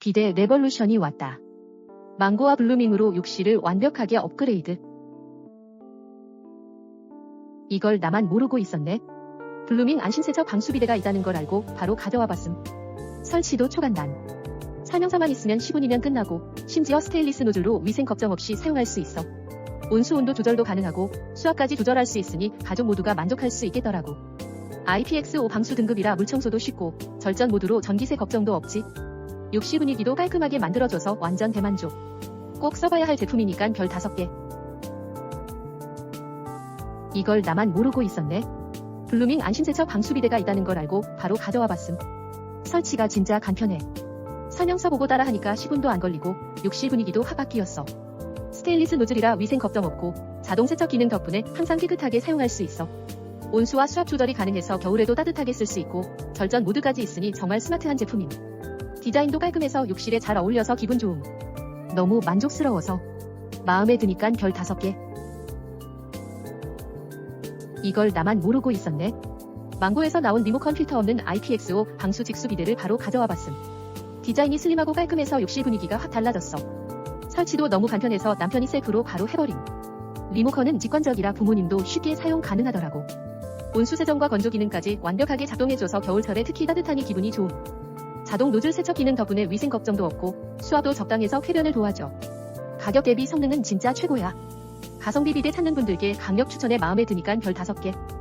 비데 레볼루션이 왔다. 망고와 블루밍으로 욕실을 완벽하게 업그레이드. 이걸 나만 모르고 있었네. 블루밍 안심세척 방수비데가 있다는 걸 알고 바로 가져와 봤음. 설치도 초간단. 설명서만 있으면 10분이면 끝나고 심지어 스테인리스 노즐로 위생 걱정 없이 사용할 수 있어. 온수 온도 조절도 가능하고 수압까지 조절할 수 있으니 가족 모두가 만족할 수 있겠더라고. IPX5 방수 등급이라 물청소도 쉽고 절전 모드로 전기세 걱정도 없지. 욕실 분위기도 깔끔하게 만들어줘서 완전 대만족. 꼭 써봐야 할 제품이니깐 별 5개. 이걸 나만 모르고 있었네. 블루밍 안심세척 방수비데가 있다는 걸 알고 바로 가져와 봤음. 설치가 진짜 간편해. 설명서 보고 따라하니까 10분도 안 걸리고 욕실 분위기도 확 바뀌었어. 스테인리스 노즐이라 위생 걱정 없고 자동 세척 기능 덕분에 항상 깨끗하게 사용할 수 있어. 온수와 수압 조절이 가능해서 겨울에도 따뜻하게 쓸 수 있고 절전 모드까지 있으니 정말 스마트한 제품임. 디자인도 깔끔해서 욕실에 잘 어울려서 기분 좋음. 너무 만족스러워서 마음에 드니깐 별 5개. 이걸 나만 모르고 있었네. 망고에서 나온 리모컨 필터 없는 IPX5 방수 직수 비데를 바로 가져와 봤음. 디자인이 슬림하고 깔끔해서 욕실 분위기가 확 달라졌어. 설치도 너무 간편해서 남편이 셀프로 바로 해버림. 리모컨은 직관적이라 부모님도 쉽게 사용 가능하더라고. 온수 세정과 건조 기능까지 완벽하게 작동해줘서 겨울철에 특히 따뜻하니 기분이 좋음. 자동 노즐 세척 기능 덕분에 위생 걱정도 없고 수압도 적당해서 쾌변을 도와줘. 가격 대비 성능은 진짜 최고야. 가성비 비대 찾는 분들께 강력 추천해 마음에 드니깐 별 5개.